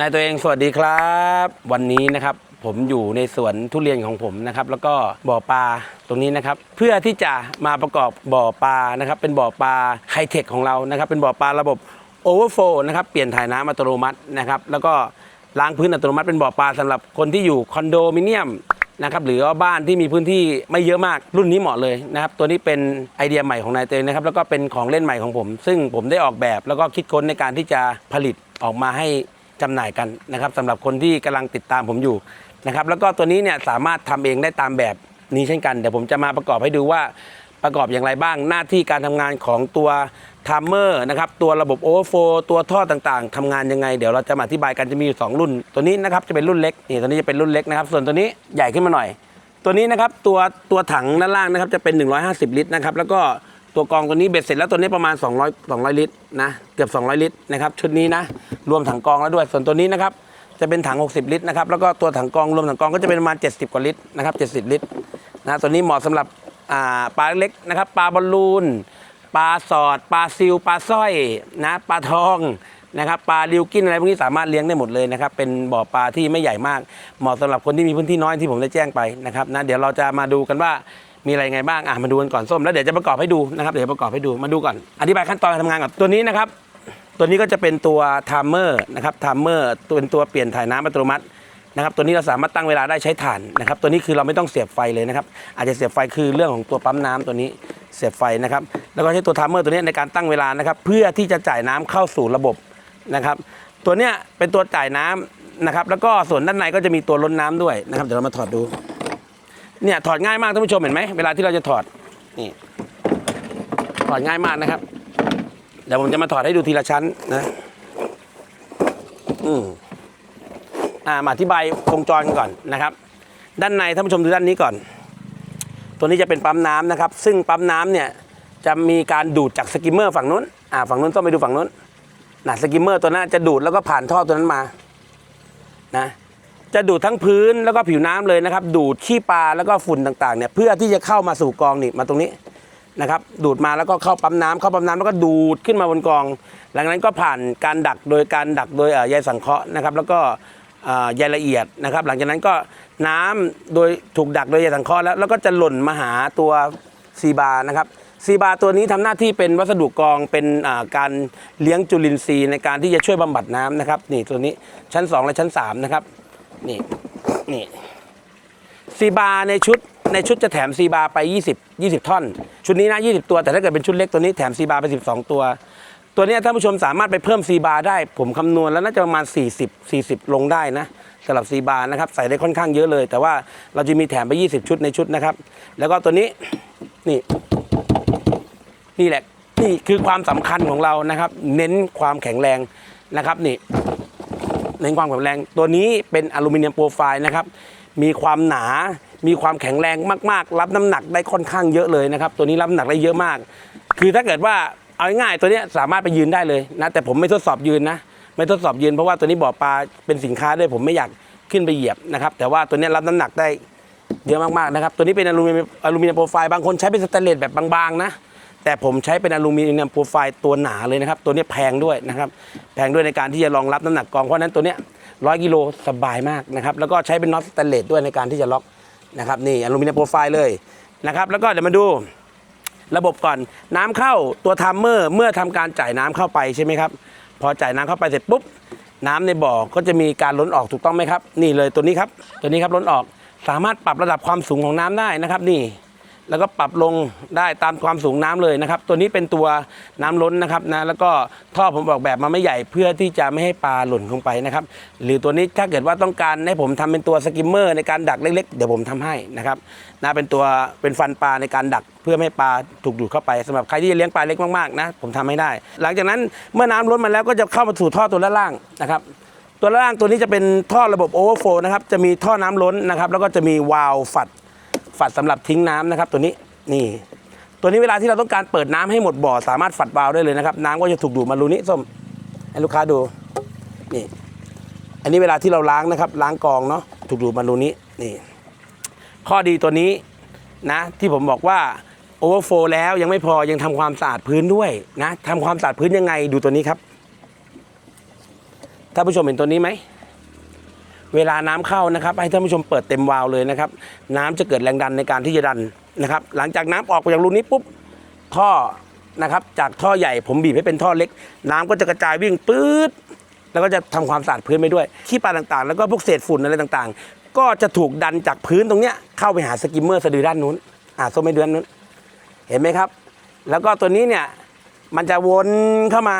นายตัวเองสวัสดีครับ วันนี้นะครับผมอยู่ในสวนทุเรียนของผมนะครับ แล้วก็บ่อปลาตรงนี้นะครับ เพื่อที่จะมาประกอบบ่อปลานะครับ เป็นบ่อปลาไฮเทคของเรานะครับ เป็นบ่อปลาระบบโอเวอร์โฟนะครับเปลี่ยนถ่ายน้ำอัตโนมัตินะครับ แล้วก็ล้างพื้นอัตโนมัติเป็นบ่อปลาสำหรับคนที่อยู่คอนโดมิเนียมนะครับหรือว่าบ้านที่มีพื้นที่ไม่เยอะมากรุ่นนี้เหมาะเลยนะครับ ตัวนี้เป็นไอเดียใหม่ของนายเตยนะครับ แล้วก็เป็นของเล่นใหม่ของผม ซึ่งผมได้ออกแบบแล้วก็คิดค้นในการที่จะผลิตออกมาให้ จำหน่ายกันนะครับสำหรับคนที่กำลังติดตามผมอยู่นะครับแล้วก็ตัวนี้เนี่ยสามารถทำเองได้ตามแบบนี้เช่นกันเดี๋ยวผมจะมาประกอบให้ดูว่าประกอบอย่างไรบ้างหน้าที่การทำงานของตัวทามเมอร์นะครับตัวระบบโอเวอร์โฟตัวท่อต่างๆทำงานยังไง เดี๋ยวเราจะมาอธิบายกันจะมีอยู่สองรุ่น ตัวนี้นะครับจะเป็นรุ่นเล็กนี่ตัวนี้จะเป็นรุ่นเล็กนะครับ ส่วนตัวนี้ใหญ่ขึ้นมาหน่อย ตัวนี้นะครับตัวตัวถังด้านล่างนะครับจะเป็น 150 ลิตรนะครับแล้วก็ ตัวกองตัวนี้เบ็ดเสร็จแล้วตัวนี้ประมาณ 200 200 ลิตรนะเกือบ 200 ลิตรนะครับชุดนี้นะรวมถังกองแล้วด้วย ส่วนตัวนี้นะครับจะเป็นถัง 60 ลิตรนะครับแล้วก็ตัวถังกองรวมถังกองก็จะเป็นประมาณ 70 กว่าลิตรนะครับ70 ลิตรนะตัวนี้เหมาะสำหรับปลาเล็กนะครับปลาบอลลูนปลาสอดปลาซิวปลาสร้อยนะปลาทองนะครับปลาลิวกินอะไรพวกนี้สามารถเลี้ยงได้หมดเลยนะครับเป็นบ่อปลาที่ไม่ใหญ่มาก เหมาะสำหรับคนที่มีพื้นที่น้อยที่ผมได้แจ้งไปนะครับนะเดี๋ยวเราจะมาดูกันว่า มีอะไรไงบ้างอะมาดูกันก่อนส้มแล้วเดี๋ยวจะประกอบให้ดูนะครับเดี๋ยวประกอบให้ดูมาดูก่อนอธิบายขั้นตอนการทำงานกับตัวนี้นะครับตัวนี้ก็จะเป็นตัวไทม์เมอร์นะครับไทม์เมอร์เป็นตัวเปลี่ยนถ่ายน้ำอัตโนมัตินะครับตัวนี้เราสามารถตั้งเวลาได้ใช้ถ่านนะครับตัวนี้คือเราไม่ต้องเสียบไฟเลยนะครับอาจจะเสียบไฟคือเรื่องของตัวปั๊มน้ำตัวนี้เสียบไฟนะครับแล้วก็ใช้ตัวไทม์เมอร์ตัวนี้ในการตั้งเวลานะครับเพื่อที่จะจ่ายน้ำเข้าสู่ระบบนะครับตัวเนี้ยเป็นตัวจ่ายน้ำนะครับแล้วก็ส่วนด้านในก็จะมีตัวล้นน้ำด้วยนะครับเดี๋ยวเรามาถอดดู เนี่ยถอดง่ายมากท่านผู้ชมเห็นไหมเวลาที่เราจะถอดนี่ถอดง่ายมากนะครับเดี๋ยวผมจะมาถอดให้ดูทีละชั้นนะอืมอ่ามาอธิบายวงจรกันก่อนนะครับ ด้านในท่านผู้ชมดูด้านนี้ก่อน ตัวนี้จะเป็นปั๊มน้ำนะครับ ซึ่งปั๊มน้ำเนี่ยจะมีการดูดจากสกิมเมอร์ฝั่งนู้นอ่าฝั่งนู้นต้องไปดูฝั่งนู้นนะสกิมเมอร์ตัวนั้นจะดูดแล้วก็ผ่านท่อตัวนั้นมานะ จะดูดทั้งพื้นแล้วก็ผิวน้ำเลยนะครับ ดูดขี้ปลาแล้วก็ฝุ่นต่างๆเนี่ยเพื่อที่จะเข้ามาสู่กองนี่มาตรงนี้นะครับ ดูดมาแล้วก็เข้าปั๊มน้ำเข้าปั๊มน้ำแล้วก็ดูดขึ้นมาบนกอง หลังนั้นก็ผ่านการดักโดยการดักโดยใยสังเคราะห์นะครับ แล้วก็อ่อใยละเอียดนะครับ หลังจากนั้นก็น้ำโดยถูกดักโดยใยสังเคราะห์แล้วแล้วก็จะหล่นมาหาตัวซีบานะครับซีบาตัวนี้ทำหน้าที่เป็นวัสดุกองเป็นอ่าการเลี้ยงจุลินทรีย์ในการที่จะช่วยบำบัดน้ำนะครับนี่ตัวนี้ชั้น 2 และชั้น3นะครับ นี่นี่ซีบาในชุดในชุดจะแถมซีบาไป 20 20 ท่อน ชุดนี้นะ 20 ตัว แต่ถ้าเกิดเป็นชุดเล็กตัวนี้แถมซีบาไป 12 ตัว ตัวนี้ท่านผู้ชมสามารถไปเพิ่มซีบาได้ ผมคำนวณแล้วน่าจะประมาณ 40 40 ลงได้นะสำหรับซีบานะครับ ใส่ได้ค่อนข้างเยอะเลย แต่ว่าเราจะมีแถมไป 20 ชุดในชุดนะครับ แล้วก็ตัวนี้นี่นี่แหละนี่คือความสำคัญของเรานะครับ เน้นความแข็งแรงนะครับนี่ เน้นความแข็งแรง ตัวนี้เป็นอลูมิเนียมโปรไฟล์นะครับ มีความหนา มีความแข็งแรงมากๆ รับน้ำหนักได้ค่อนข้างเยอะเลยนะครับ ตัวนี้รับน้ำหนักได้เยอะมาก คือถ้าเกิดว่าเอาง่ายๆตัวนี้สามารถไปยืนได้เลยนะ แต่ผมไม่ทดสอบยืนนะ ไม่ทดสอบยืนเพราะว่าตัวนี้บ่อปลาเป็นสินค้าด้วยผมไม่อยากขึ้นไปเหยียบนะครับ แต่ว่าตัวนี้รับน้ำหนักได้เยอะมากๆนะครับ ตัวนี้เป็นอลูมิเนียมอลูมิเนียมโปรไฟล์ บางคนใช้เป็นสแตนเลสแบบบางๆนะ แต่ผมใช้เป็นอลูมิเนียมโปรไฟล์ตัวหนาเลยนะครับ ตัวนี้แพงด้วยนะครับ แพงด้วยในการที่จะรองรับน้ำหนักกองเพราะนั้นตัวนี้ร้อยกิโลสบายมากนะครับ แล้วก็ใช้เป็นน็อตสแตนเลสด้วยในการที่จะล็อกนะครับนี่อลูมิเนียมโปรไฟล์เลยนะครับ แล้วก็เดี๋ยวมาดูระบบก่อนน้ำเข้าตัวทัมเมอร์เมื่อทำการจ่ายน้ำเข้าไปใช่ไหมครับ พอจ่ายน้ำเข้าไปเสร็จปุ๊บน้ำในบ่อก็จะมีการล้นออกถูกต้องไหมครับ นี่เลยตัวนี้ครับ ตัวนี้ครับล้นออกสามารถปรับระดับความสูงของน้ำได้นะครับ นี่ แล้วก็ปรับลงได้ตามความสูงน้ำเลยนะครับ ตัวนี้เป็นตัวน้ำล้นนะครับนะแล้วก็ท่อผมออกแบบมาไม่ใหญ่เพื่อที่จะไม่ให้ปลาหล่นลงไปนะครับ หรือตัวนี้ถ้าเกิดว่าต้องการให้ผมทำเป็นตัวสกิมเมอร์ในการดักเล็กๆ เดี๋ยวผมทำให้นะครับนะเป็นตัวเป็นฟันปลาในการดักเพื่อไม่ให้ปลาถูกดูดเข้าไปสำหรับใครที่จะเลี้ยงปลาเล็กมากๆนะผมทำให้ได้ หลังจากนั้นเมื่อน้ำล้นมาแล้วก็จะเข้ามาสู่ท่อตัวด้านล่างนะครับตัวล่างตัวนี้จะเป็นท่อระบบโอเวอร์โฟนะครับ จะมีท่อน้ำล้นนะครับ แล้วก็จะมีวาล์วฝัด ฝัดสำหรับทิ้งน้ำนะครับ ตัวนี้นี่ ตัวนี้เวลาที่เราต้องการเปิดน้ำให้หมดบ่อ สามารถฝัดวาล์วได้เลยนะครับ น้ำก็จะถูกดูดมารูนี้ส้มให้ลูกค้าดูนี่ อันนี้เวลาที่เราล้างนะครับ ล้างกองเนาะถูกดูดมารูนี้นี่ ข้อดีตัวนี้นะ ที่ผมบอกว่าโอเวอร์โฟแล้วยังไม่พอยังทำความสะอาดพื้นด้วยนะทำความสะอาดพื้นยังไงดูตัวนี้ครับท่านผู้ชมเห็นตัวนี้ไหม เวลาน้ำเข้านะครับ ให้ท่านผู้ชมเปิดเต็มวาล์วเลยนะครับ น้ำจะเกิดแรงดันในการที่จะดันนะครับ หลังจากน้ำออกไปจากรูนี้ปุ๊บท่อนะครับ จากท่อใหญ่ผมบีบให้เป็นท่อเล็ก น้ำก็จะกระจายวิ่งปื๊ดแล้วก็จะทำความสะอาดพื้นไปด้วยขี้ปลาต่างๆ แล้วก็พวกเศษฝุ่นอะไรต่างๆ ก็จะถูกดันจากพื้นตรงเนี้ยเข้าไปหาสกิมเมอร์สะดือด้านนู้นอ่าส้มไม่เดือนนู้นเห็นไหมครับ แล้วก็ตัวนี้เนี่ยมันจะวนเข้ามา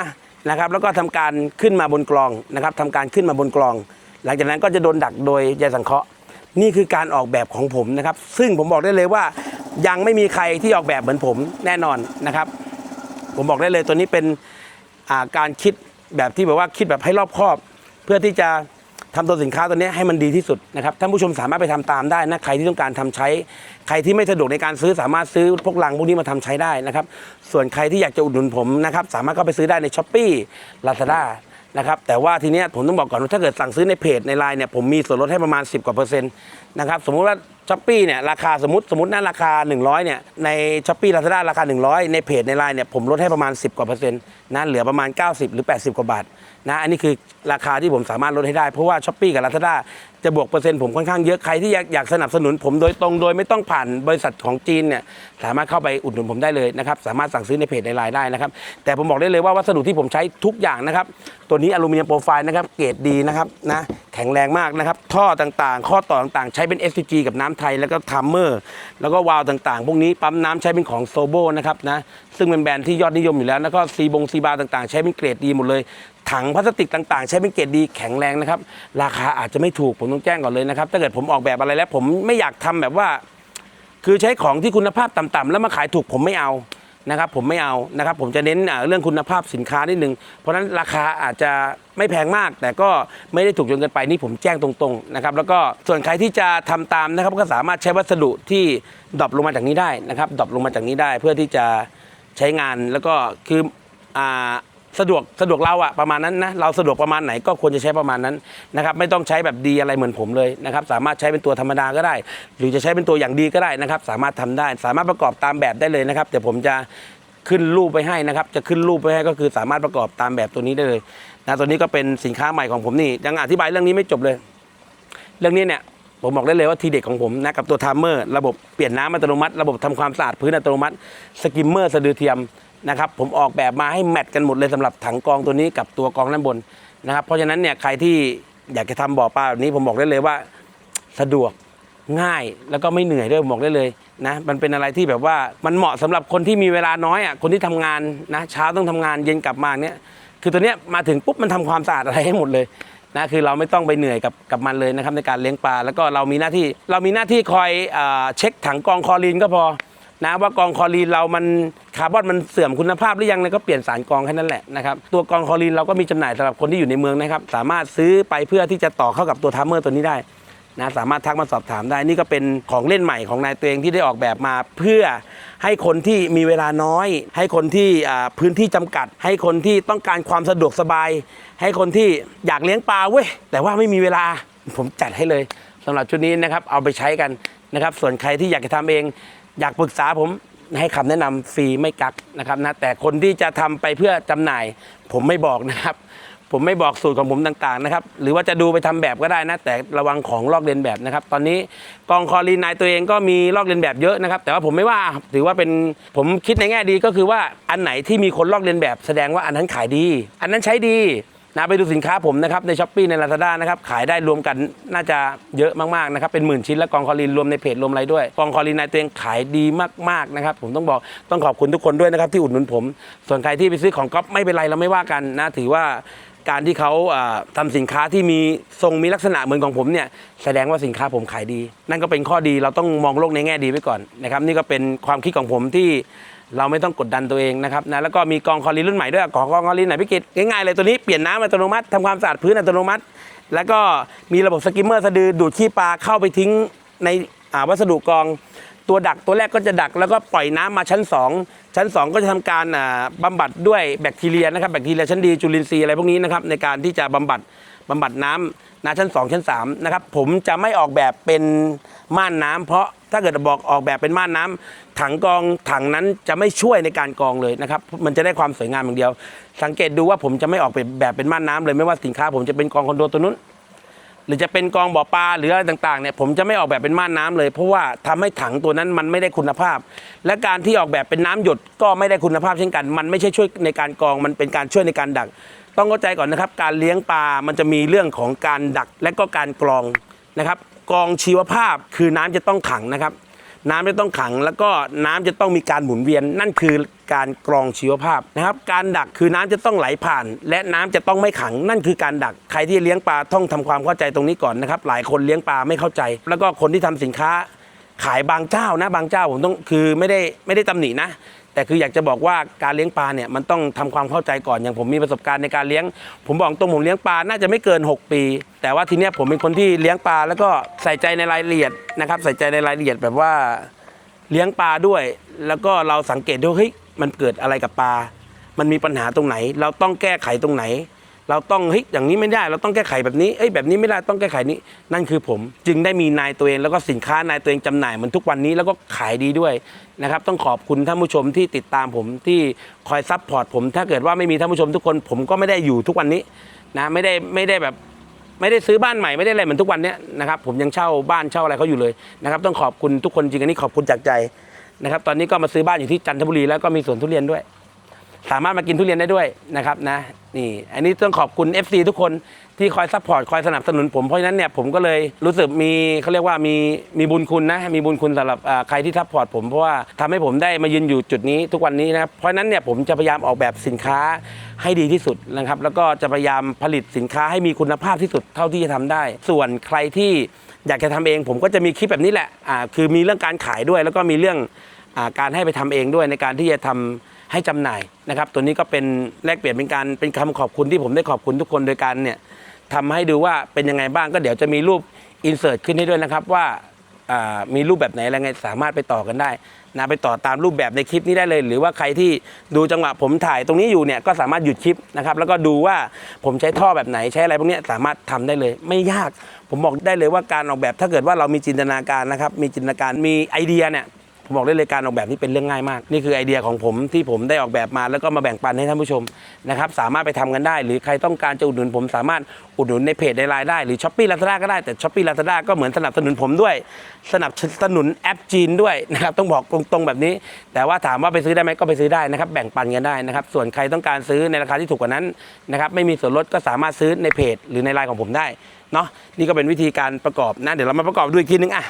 นะครับ แล้วก็ทำการขึ้นมาบนกลองนะครับทำการขึ้นมาบนกลอง หลังจากนั้นก็จะโดนดักโดยใยสังเคราะห์ นี่คือการออกแบบของผมนะครับ ซึ่งผมบอกได้เลยว่ายังไม่มีใครที่ออกแบบเหมือนผมแน่นอนนะครับ ผมบอกได้เลยตัวนี้เป็นาการคิดแบบที่แบบว่าคิดแบบให้รอบคอบ เพื่อที่จะทำตัวสินค้าตัวนี้ให้มันดีที่สุดนะครับท่านผู้ชมสามารถไปทำตามได้นะใครที่ต้องการทำใช้ ใครที่ไม่สะดวกในการซื้อสามารถซื้อพวกลังพวกนี้มาทำใช้ได้นะครับ ส่วนใครที่อยากจะอุดหนุนผมนะครับสามารถเข้าไปซื้อได้ในช้อปปี้ลาซาด้า นะครับแต่ว่าทีเนี้ยผมต้องบอกก่อนว่าถ้าเกิดสั่งซื้อในเพจในไลน์เนี่ยผมมีส่วนลดให้ประมาณ 10กว่าเปอร์เซ็นต์นะครับสมมุติว่า ช้อปปี้เนี่ยราคาสมมติสมมตินั่นราคา 100เนี่ยในช้อปปี้ลาซาด้าราคา 100 ในเพจในไลน์เนี่ยผมลดให้ประมาณ 10 กว่าเปอร์เซ็นต์นะเหลือประมาณ 90 หรือ 80 กว่าบาทนะอันนี้คือราคาที่ผมสามารถลดให้ได้ เพราะว่าช้อปปี้กับลาซาด้าจะบวกเปอร์เซ็นต์ผมค่อนข้างเยอะใครที่อยากอยากสนับสนุนผมโดยตรงโดยไม่ต้องผ่านบริษัทของจีนเนี่ยสามารถเข้าไปอุดหนุนผมได้เลยนะครับสามารถสั่งซื้อในเพจในไลน์ได้นะครับแต่ผมบอกได้เลยว่าวัสดุที่ผมใช้ทุกอย่างนะครับตัวนี้อลูมิเนียมโปรไฟล์นะครับเกรดดีนะครับนะแข็งแรงมากนะครับท่อต่างๆ ข้อต่อต่างๆ ใช้เป็น STG กับน้ำไทยแล้วก็ทัมเมอร์ แล้วก็วาล์วต่างๆ พวกนี้ปั๊มน้ำใช้เป็นของโซโบนะครับนะซึ่งเป็นแบรนด์ที่ยอดนิยมอยู่แล้ว แล้วก็ซีบงซีบาต่างๆ ใช้เป็นเกรดดีหมดเลย ถังพลาสติกต่างๆ ใช้เป็นเกรดดีแข็งแรงนะครับ ราคาอาจจะไม่ถูกผมต้องแจ้งก่อนเลยนะครับถ้าเกิดผมออกแบบอะไรแล้ว ผมไม่อยากทำแบบว่า คือใช้ของที่คุณภาพต่ำๆแล้วมาขายถูกผมไม่เอา นะครับผมไม่เอานะครับผมจะเน้นเรื่องคุณภาพสินค้านิดนึง เพราะฉะนั้นราคาอาจจะไม่แพงมาก แต่ก็ไม่ได้ถูกจนเกินไปนี่ผมแจ้งตรงๆนะครับแล้วก็ส่วนใครที่จะทำตามนะครับก็สามารถใช้วัสดุที่ดรอปลงมาจากนี้ได้นะครับดรอปลงมาจากนี้ได้เพื่อที่จะใช้งานแล้วก็คืออ่า สะดวกสะดวกเราอะประมาณนั้นนะเราสะดวกประมาณไหนก็ควรจะใช้ประมาณนั้นนะครับไม่ต้องใช้แบบดีอะไรเหมือนผมเลยนะครับสามารถใช้เป็นตัวธรรมดาก็ได้ หรือจะใช้เป็นตัวอย่างดีก็ได้นะครับ สามารถทำได้ สามารถประกอบตามแบบได้เลยนะครับเดี๋ยวผมจะขึ้นรูปไปให้นะครับ จะขึ้นรูปไปให้ก็คือสามารถประกอบตามแบบตัวนี้ได้เลยนะตัวนี้ก็เป็นสินค้าใหม่ของผมนี่ยังอธิบายเรื่องนี้ไม่จบเลย เรื่องนี้เนี่ยผมบอกได้เลยว่าทีเด็ดของผมนะกับตัวทัมเมอร์ ระบบเปลี่ยนน้ำอัตโนมัติ ระบบทำความสะอาดพื้นอัตโนมัติสกิมเมอร์สะดือเทียม นะครับผมออกแบบมาให้แมทกันหมดเลยสำหรับถังกองตัวนี้กับตัวกองด้านบนนะครับเพราะฉะนั้นเนี่ยใครที่อยากจะทำบ่อปลาแบบนี้ผมบอกได้เลยว่า สะดวกง่ายแล้วก็ไม่เหนื่อยด้วยผมบอกได้เลยนะมันเป็นอะไรที่แบบว่ามันเหมาะสำหรับคนที่มีเวลาน้อยอะคนที่ทำงานนะเช้าต้องทำงานเย็นกลับมาเนี่ยคือตัวเนี้ยมาถึงปุ๊บมันทำความสะอาดอะไรให้หมดเลยนะคือเราไม่ต้องไปเหนื่อยกับกับมันเลยนะครับในการเลี้ยงปลาแล้วก็เรามีหน้าที่เรามีหน้าที่คอยเอเช็คถังกองคอรีนก็พอ นะว่ากองคอรีนเรามันคาร์บอนมันเสื่อมคุณภาพหรือยังเนี่ยก็เปลี่ยนสารกองแค่นั้นแหละนะครับตัวกองคอรีนเราก็มีจำหน่ายสำหรับคนที่อยู่ในเมืองนะครับสามารถซื้อไปเพื่อที่จะต่อเข้ากับตัวทัมเมอร์ตัวนี้ได้นะสามารถทักมาสอบถามได้นี่ก็เป็นของเล่นใหม่ของนายตัวเองที่ได้ออกแบบมา เพื่อให้คนที่มีเวลาน้อย ให้คนที่พื้นที่จำกัด ให้คนที่ต้องการความสะดวกสบาย ให้คนที่อยากเลี้ยงปลาเว้ยแต่ว่าไม่มีเวลาผมจัดให้เลยสำหรับชุดนี้นะครับเอาไปใช้กันนะครับส่วนใครที่อยากจะทำเอง อยากปรึกษาผมให้คำแนะนำฟรีไม่กักนะครับนะแต่คนที่จะทำไปเพื่อจำหน่าย ผมไม่บอกนะครับ ผมไม่บอกสูตรของผมต่างๆนะครับ หรือว่าจะดูไปทำแบบก็ได้นะ แต่ระวังของลอกเลียนแบบนะครับ ตอนนี้กองคอรีนายตัวเองก็มีลอกเลียนแบบเยอะนะครับ แต่ว่าผมไม่ว่าถือว่าเป็นผมคิดในแง่ดีก็คือว่าอันไหนที่มีคนลอกเลียนแบบ แสดงว่าอันนั้นขายดี อันนั้นใช้ดี นะไปดูสินค้าผมนะครับในช้อปปีในลาซาด้านะครับขายได้รวมกันน่าจะเยอะมากๆนะครับเป็นหมื่นชิ้นแล้วกองคอรีนรวมในเพจรวมอะไรด้วยกองคอรีนนายเตัวเองขายดีมากๆนะครับผมต้องบอกต้องขอบคุณทุกคนด้วยนะครับที่อุดหนุนผม ส่วนใครที่ไปซื้อของก๊อฟไม่เป็นไรเราไม่ว่ากันนะถือว่าการที่เขาอ่าทำสินค้าที่มีทรงมีลักษณะเหมือนของผมเนี่ยแสดงว่าสินค้าผมขายดี นั่นก็เป็นข้อดีเราต้องมองโลกในแง่ดีไว้ก่อนนะครับนี่ก็เป็นความคิดของผมที่ เราไม่ต้องกดดันตัวเองนะครับนะแล้วก็มีกองคอลีนรุ่นใหม่ด้วยกองกองคอลีนไหนพี่กิตง่ายๆเลยตัวนี้เปลี่ยนน้ำอัตโนมัติทำความสะอาดพื้นอัตโนมัติ แล้วก็มีระบบสกิมเมอร์สะดือดูดขี้ปลาเข้าไปทิ้งในวัสดุกองตัวดักตัวแรกก็จะดักแล้วก็ปล่อยน้ำมาชั้น 2 ชั้น 2 ก็จะทำการอ่าบำบัดด้วยแบคทีเรียนะครับแบคทีเรียชั้นดีจุลินทรีย์อะไรพวกนี้นะครับในการที่จะบำบัด บำบัดน้ำนะชั้น 2 ชั้น3นะครับผมจะไม่ออกแบบเป็นม่านน้ำเพราะถ้าเกิดบอกออกแบบเป็นม่านน้ำถังกรองถังนั้นจะไม่ช่วยในการกรองเลยนะครับมันจะได้ความสวยงามอย่างเดียว สังเกตดูว่าผมจะไม่ออกเป็นแบบเป็นม่านน้ำเลยไม่ว่าสินค้า ผมจะเป็นกองคอนโดตัวนู้น หรือจะเป็นกองบ่อปลาหรืออะไรต่างๆเนี่ยผมจะไม่ออกแบบเป็นม่านน้ำเลย เพราะว่าทำให้ถังตัวนั้นมันไม่ได้คุณภาพ และการที่ออกแบบเป็นน้ำหยดก็ไม่ได้คุณภาพเช่นกัน มันไม่ใช่ช่วยในการกรองมันเป็นการช่วยในการดัก ต้องเข้าใจก่อนนะครับ การเลี้ยงปลา มันจะมีเรื่องของการดักและก็การกรองนะครับกรองชีวภาพคือน้ำจะต้องขังนะครับ น้ำจะต้องขัง แล้วก็น้ำจะต้องมีการหมุนเวียน นั่นคือการกรองชีวภาพนะครับ การดักคือน้ำจะต้องไหลผ่าน และน้ำจะต้องไม่ขัง นั่นคือการดักใครที่เลี้ยงปลาต้องทำความเข้าใจตรงนี้ก่อนนะครับ หลายคนเลี้ยงปลาไม่เข้าใจ แล้วก็คนที่ทำสินค้าขายบางเจ้านะบางเจ้าผมต้องคือไม่ได้ไม่ได้ตำหนินะ แต่คืออยากจะบอกว่าการเลี้ยงปลาเนี่ยมันต้องทำความเข้าใจก่อนอย่างผมมีประสบการณ์ในการเลี้ยง ผมบอกตรงผมเลี้ยงปลาน่าจะไม่เกิน 6 ปี แต่ว่าทีเนี้ยผมเป็นคนที่เลี้ยงปลาแล้วก็ใส่ใจในรายละเอียดนะครับใส่ใจในรายละเอียดแบบว่าเลี้ยงปลาด้วย แล้วก็เราสังเกตดูเฮ้ยมันเกิดอะไรกับปลา มันมีปัญหาตรงไหน เราต้องแก้ไขตรงไหน เราต้องเฮ้ยอย่างนี้ไม่ได้ เราต้องแก้ไขแบบนี้เอ้ยแบบนี้ไม่ได้ต้องแก้ไขนี้ นั่นคือผมจึงได้มีนายตัวเองแล้วก็สินค้านายตัวเองจำหน่ายเหมันทุกวันนี้แล้วก็ขายดีด้วยนะครับต้องขอบคุณท่านผู้ชมที่ติดตามผมที่คอยซัพพอร์ตผม ถ้าเกิดว่าไม่มีท่านผู้ชมทุกคน ผมก็ไม่ได้อยู่ทุกวันนี้นะไม่ได้ไม่ได้แบบไม่ได้ซื้อบ้านใหม่ไม่ได้อะไรเหมือนทุกวันนี้นะครับผมยังเช่าบ้านเช่าอะไรเขาอยู่เลยนะครับต้องขอบคุณทุกคนจริงอันนี้ขอบคุณจากใจนะครับตอนนี้ก็มาซื้อบ้านอยู่ที่จันทบุรีแล้วก็มีสวนทุเรียนด้วย สามารถมากินทุเรียนได้ด้วยนะครับนะนี่อันนี้ต้องขอบคุณ FC ทุกคนที่คอยซัพพอร์ตคอยสนับสนุนผมเพราะฉะนั้นเนี่ยผมก็เลยรู้สึกมีเขาเรียกว่ามีมีบุญคุณนะมีบุญคุณสำหรับใครที่ซัพพอร์ตผมเพราะว่าทำให้ผมได้มายืนอยู่จุดนี้ทุกวันนี้นะครับเพราะฉะนั้นเนี่ยผมจะพยายามออกแบบสินค้าให้ดีที่สุดนะครับแล้วก็จะพยายามผลิตสินค้าให้มีคุณภาพที่สุดเท่าที่จะทำได้ ส่วนใครที่อยากจะทำเองผมก็จะมีคลิปแบบนี้แหละอ่าคือมีเรื่องการขายด้วย แล้วก็มีเรื่องอการให้ไปทำเองด้วยในการที่จะทำ ให้จำหน่ายนะครับ ตัวนี้ก็เป็นแลกเปลี่ยนเป็นการเป็นคำขอบคุณที่ผมได้ขอบคุณทุกคนโดยการเนี่ยทำให้ดูว่าเป็นยังไงบ้างก็เดี๋ยวจะมีรูปอินเสิร์ตขึ้นให้ด้วยนะครับว่ามีรูปแบบไหนอะไรไงสามารถไปต่อกันได้นะไปต่อตามรูปแบบในคลิปนี้ได้เลย หรือว่าใครที่ดูจังหวะผมถ่ายตรงนี้อยู่เนี่ยก็สามารถหยุดคลิปนะครับแล้วก็ดูว่าผมใช้ท่อแบบไหนใช้อะไรพวกนี้สามารถทำได้เลย ไม่ยากผมบอกได้เลยว่าการออกแบบถ้าเกิดว่าเรามีจินตนาการนะครับมีจินตนาการมีไอเดียเนี่ย ผมบอกได้เลยการออกแบบนี้เป็นเรื่องง่ายมาก นี่คือไอเดียของผมที่ผมได้ออกแบบมาแล้วก็มาแบ่งปันให้ท่านผู้ชมนะครับสามารถไปทำกันได้ หรือใครต้องการจะอุดหนุนผมสามารถอุดหนุนในเพจในไลน์ได้หรือช้อปปี้ลาซาด้าก็ได้แต่ช้อปปี้ลาซาด้าก็เหมือนสนับสนุนผมด้วย สนับสนุนแอปจีนด้วยนะครับต้องบอกตรงๆแบบนี้ แต่ว่าถามว่าไปซื้อได้ไหมก็ไปซื้อได้นะครับแบ่งปันกันได้นะครับส่วนใครต้องการซื้อในราคาที่ถูกกว่านั้นนะครับไม่มีส่วนลดก็สามารถซื้อในเพจ หรือในไลน์ของผมได้เนาะนี่ก็เป็นวิธีการประกอบนะเดี๋ยวเรามาประกอบดูอีกทีนึงอะ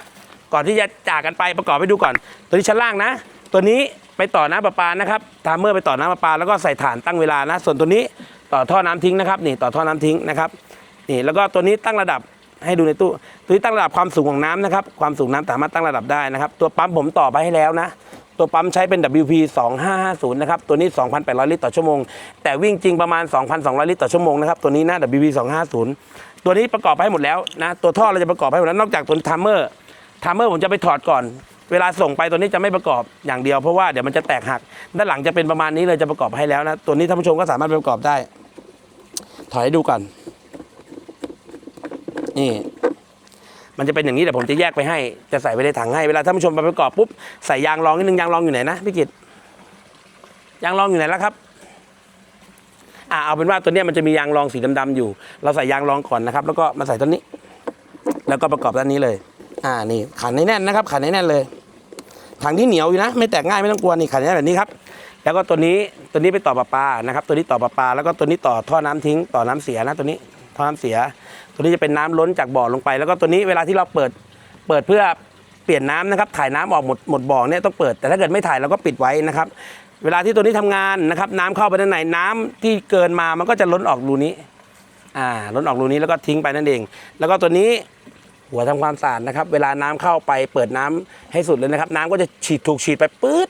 ก่อนที่จะจากกันไปประกอบให้ดูก่อน ตัวนี้ชั้นล่างนะ ตัวนี้ไปต่อน้ำประปานะครับทามเมอร์ไปต่อน้ำประปา แล้วก็ใส่ถ่านตั้งเวลานะ ส่วนตัวนี้ต่อท่อน้ำทิ้งนะครับนี่ต่อท่อน้ำทิ้งนะครับนี่แล้วก็ตัวนี้ตั้งระดับให้ดูในตู้ตัวนี้ตั้งระดับความสูงของน้ำนะครับความสูงน้ำสามารถตั้งระดับได้นะครับ ตัวปั๊มผมต่อไปให้แล้วนะ ตัวปั๊มใช้เป็น WP 2550นะครับตัวนี้ 2,800 ลิตรต่อชั่วโมง แต่วิ่งจริงประมาณ 2,200 ลิตรต่อชั่วโมงนะครับตัวนี้นะ WP 250ตัวนี้ประกอบไปให้หมดแล้วนะตัวท่อเราจะประกอบให้หมดแล้วนอกจากตัวทัมเมอร์ ทามเมอร์ผมจะไปถอดก่อน เวลาส่งไปตัวนี้จะไม่ประกอบอย่างเดียวเพราะว่าเดี๋ยวมันจะแตกหัก ด้านหลังจะเป็นประมาณนี้เลยจะประกอบให้แล้วนะ ตัวนี้ท่านผู้ชมก็สามารถประกอบได้ ถอยให้ดูก่อน นี่มันจะเป็นอย่างนี้แต่ผมจะแยกไปให้ จะใส่ไว้ในถังให้ เวลาท่านผู้ชมไปประกอบปุ๊บใส่ยางรองนิดนึงยางรองอยู่ไหนนะพี่กิตยางรองอยู่ไหนแล้วครับ อ่าเอาเป็นว่าตัวนี้มันจะมียางรองสีดำๆอยู่ เราใส่ยางรองก่อนนะครับ แล้วก็มาใส่ตัวนี้ แล้วก็ประกอบด้านนี้เลย อ่านี่ขันให้แน่นนะครับ ขันให้แน่นเลยถังที่เหนียวอยู่นะ ไม่แตกง่ายไม่ต้องกลัวนี่ขันให้แน่นแบบนี้ครับ แล้วก็ตัวนี้ตัวนี้ไปต่อประปานะครับ ตัวนี้ต่อประปาแล้วก็ตัวนี้ต่อท่อน้ำทิ้ง ต่อน้ำเสียนะตัวนี้ท่อน้ำเสีย ตัวนี้จะเป็นน้ำล้นจากบ่อลงไป แล้วก็ตัวนี้เวลาที่เราเปิดเปิดเพื่อเปลี่ยนน้ำนะครับ ถ่ายน้ำออกหมดหมดบ่อเนี่ยต้องเปิดแต่ถ้าเกิดไม่ถ่ายเราก็ปิดไว้นะครับ เวลาที่ตัวนี้ทำงานนะครับน้ำเข้าไปด้านในน้ำที่เกินมามันก็จะล้นออกรูนี้อ่าล้นออกรูนี้แล้วก็ทิ้งไปนั่นเอง แล้วก็ตัวนี้ หัวทำความสะอาดนะครับ เวลาน้ำเข้าไปเปิดน้ำให้สุดเลยนะครับ น้ำก็จะฉีดถูกฉีดไปปื๊ด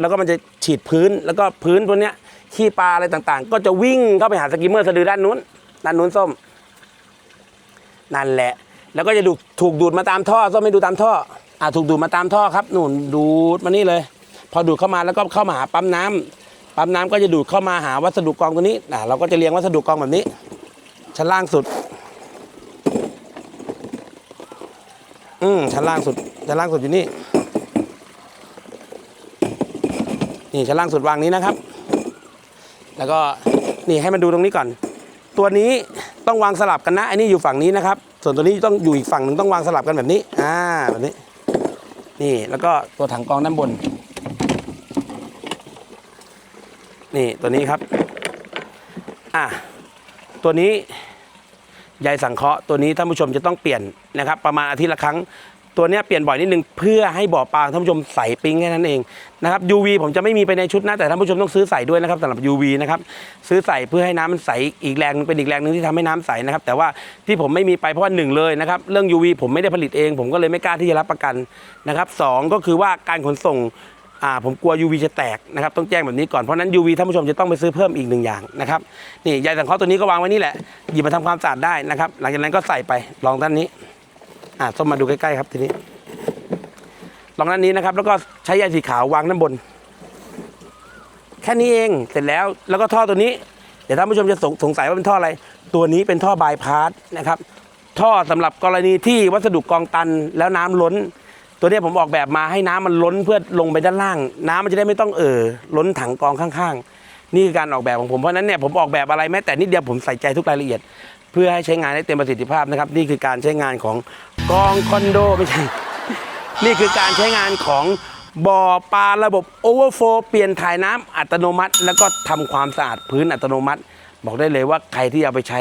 แล้วก็มันจะฉีดพื้นแล้วก็พื้นตัวเนี้ยขี้ปลาอะไรต่างๆ ก็จะวิ่งเข้าไปหาสกิมเมอร์สะดือด้านนู้นด้านนู้นส้ม นั่นแหละ แล้วก็จะดูถูกดูดมาตามท่อส้มไม่ดูตามท่ออ่าถูกดูดมาตามท่อครับนู่นดูดมานี่เลย พอดูดเข้ามาแล้วก็เข้ามาหาปั๊มน้ำปั๊มน้ำก็จะดูดเข้ามาหาวัสดุกองตัวนี้อ่าเราก็จะเรียงวัสดุกองแบบนี้ ชั้นล่างสุด อืมชั้นล่างสุดชั้นล่างสุดอยู่นี่ นี่ชั้นล่างสุดวางนี้นะครับ แล้วก็นี่ให้มันดูตรงนี้ก่อน ตัวนี้ต้องวางสลับกันนะไอันนี้อยู่ฝั่งนี้นะครับ ส่วนตัวนี้ต้องอยู่อีกฝั่งหนึ่งต้องวางสลับกันแบบนี้ อ่าแบบนี้ นี่แล้วก็ตัวถังกรองด้านบน นี่ตัวนี้ครับ อะตัวนี้ ใยสังเคราะห์ตัวนี้ท่านผู้ชมจะต้องเปลี่ยนนะครับ ประมาณอาทิตย์ละครั้งตัวนี้เปลี่ยนบ่อยนิดนึงเพื่อให้บ่อปลาท่านผู้ชมใสปิ้งแค่นั้นเองนะครับ UV ผมจะไม่มีไปในชุดนะแต่ท่านผู้ชมต้องซื้อใส่ด้วยนะครับสำหรับ UV นะครับซื้อใส่เพื่อให้น้ำมันใสอีกแรงหนึ่งเป็นอีกแรงหนึ่งที่ทำให้น้ำใสนะครับแต่ว่าที่ผมไม่มีไปเพราะว่าหนึ่งเลยนะครับเรื่อง UV ผมไม่ได้ผลิตเอง ผมก็เลยไม่กล้าที่จะรับประกันนะครับสองก็คือว่าการขนส่ง อ่าผมกลัว UV จะแตกนะครับต้องแจ้งแบบนี้ก่อนเพราะนั้น UV ท่านผู้ชมจะต้องไปซื้อเพิ่มอีกหนึ่งอย่างนะครับนี่ใยสังเคราะห์ตัวนี้ก็วางไว้นี่แหละหยิบมาทำความสะอาดได้นะครับหลังจากนั้นก็ใส่ไปลองด้านนี้อ่าส้มมาดูใกล้ๆครับทีนี้ลองด้านนี้นะครับแล้วก็ใช้ใยสีขาววางด้านบน แค่นี้เองเสร็จแล้วแล้วก็ท่อตัวนี้เดี๋ยวท่านผู้ชมจะสงสงสัยว่าเป็นท่ออะไร ตัวนี้เป็นท่อบายพาสนะครับท่อสำหรับกรณีที่วัสดุกองตันแล้วน้ำล้น ตัวนี้ผมออกแบบมาให้น้ำมันล้นเพื่อลงไปด้านล่าง น้ำมันจะได้ไม่ต้องเอ่อล้นถังกองข้างๆ นี่คือการออกแบบของผมเพราะนั้นเนี่ยผมออกแบบอะไรแม้แต่นิดเดียวผมใส่ใจทุกรายละเอียด เพื่อให้ใช้งานได้เต็มประสิทธิภาพนะครับ นี่คือการใช้งานของกองคอนโดไม่ใช่นี่คือการใช้งานของบ่อปลาระบบโอเวอร์โฟเปลี่ยนถ่ายน้ำอัตโนมัติ แล้วก็ทำความสะอาดพื้นอัตโนมัติ บอกได้เลยว่าใครที่เอาไปใช้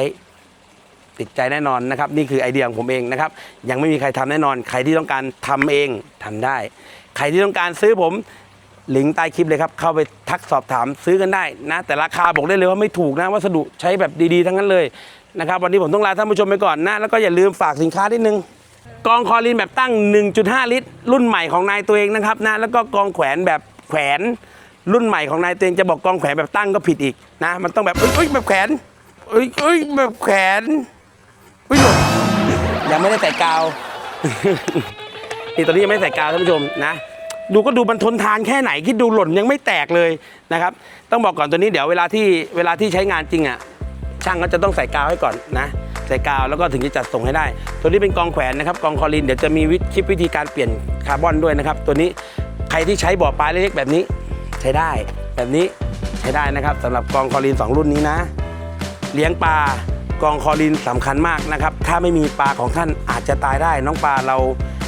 ติดใจแน่นอนนะครับ นี่คือไอเดียของผมเองนะครับ ยังไม่มีใครทำแน่นอน ใครที่ต้องการทำเองทำได้ ใครที่ต้องการซื้อผมลิงก์ใต้คลิปเลยครับ เข้าไปทักสอบถามซื้อกันได้นะ แต่ราคาบอกได้เลยว่าไม่ถูกนะ วัสดุใช้แบบดีๆ ทั้งนั้นเลยนะครับ วันนี้ผมต้องลาท่านผู้ชมไปก่อนนะ แล้วก็อย่าลืมฝากสินค้านิดนึงกองคอลินแบบตั้ง 1.5 ลิตร รุ่นใหม่ของนายตัวเองนะครับนะ แล้วก็กองแขวนแบบแขวนรุ่นใหม่ของนายตัวเองจะบอกกองแขวนแบบตั้งก็ผิดอีกนะ มันต้องแบบเอ้ยเอ้ยแบบแขวนเอ้ยเอ้ยแบบแขวน เอ้ยหลบยังไม่ได้ใส่กาว นี่ตอนนี้ยังไม่ใส่กาวท่านผู้ชมนะดูก็ดูมันทนทานแค่ไหนคิดดูหล่นยังไม่แตกเลยนะครับ ต้องบอกก่อนตัวนี้เดี๋ยวเวลาที่เวลาที่ใช้งานจริงอะช่างก็จะต้องใส่กาวให้ก่อนนะ ใส่กาวแล้วก็ถึงจะจัดส่งให้ได้ ตัวนี้เป็นกองแขวนนะครับกองคอลินเดี๋ยวจะมีวิคลิปวิธีการเปลี่ยนคาร์บอนด้วยนะครับ ตัวนี้ใครที่ใช้บ่อปลาเล็กๆแบบนี้ ใช้ได้แบบนี้ใช้ได้นะครับสำหรับกองคอลินสองรุ่นนี้นะ เลี้ยงปลา กองคอลินสำคัญมากนะครับ ถ้าไม่มีปลาของท่านอาจจะตายได้ น้องปลาเรา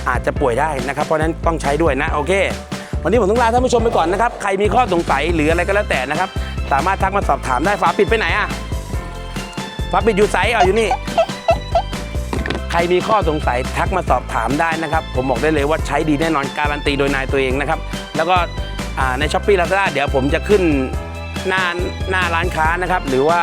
อาจจะป่วยได้นะครับ เพราะนั้นต้องใช้ด้วยนะโอเค วันนี้ผมต้องลาท่านผู้ชมไปก่อนนะครับ ใครมีข้อสงสัยหรืออะไรก็แล้วแต่นะครับ สามารถทักมาสอบถามได้ฝาปิดไปไหนอะฝาปิดอยู่ไซส์เอาอยู่นี่ ใครมีข้อสงสัยทักมาสอบถามได้นะครับ ผมบอกได้เลยว่าใช้ดีแน่นอนการันตีโดยนายตัวเองนะครับ แล้วก็ในช้อปปี้ลาซาด้าเดี๋ยวผมจะขึ้นหน้าหน้าร้านค้านะครับ หรือว่า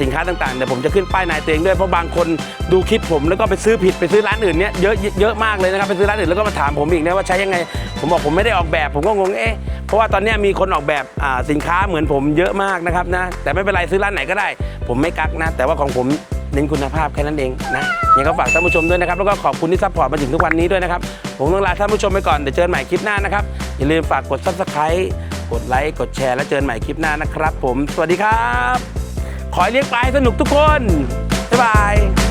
สินค้าต่างๆเดี๋ยวผมจะขึ้นป้ายนายตัวเองด้วยเพราะบางคนดูคลิปผมแล้วก็ไปซื้อผิดไปซื้อร้านอื่นเนี้ยเยอะเยอะมากเลยนะครับไปซื้อร้านอื่นแล้วก็มาถามผมอีกนะว่าใช้ยังไง ผมบอกผมไม่ได้ออกแบบ ผมก็งงเอ๊ะเพราะว่าตอนนี้มีคนออกแบบสินค้าเหมือนผมเยอะมากนะครับนะแต่ไม่เป็นไรซื้อร้านไหนก็ได้ ผมไม่กักนะ แต่ว่าของผมเน้นคุณภาพแค่นั้นเองนะยังก็ฝากท่านผู้ชมด้วยนะครับ แล้วก็ขอบคุณที่ซัพพอร์ตมาถึงทุกวันนี้ด้วยนะครับ ผมต้องลาท่านผู้ชมไปก่อน เดี๋ยวเจอกันใหม่คลิปหน้านะครับ อย่าลืมฝากกด subscribe กดไลค์ กดแชร์ แล้วเจอกันใหม่คลิปหน้านะครับ ผม สวัสดีครับ ขอให้เลี้ยงปลาให้สนุกทุกคน บ๊ายบาย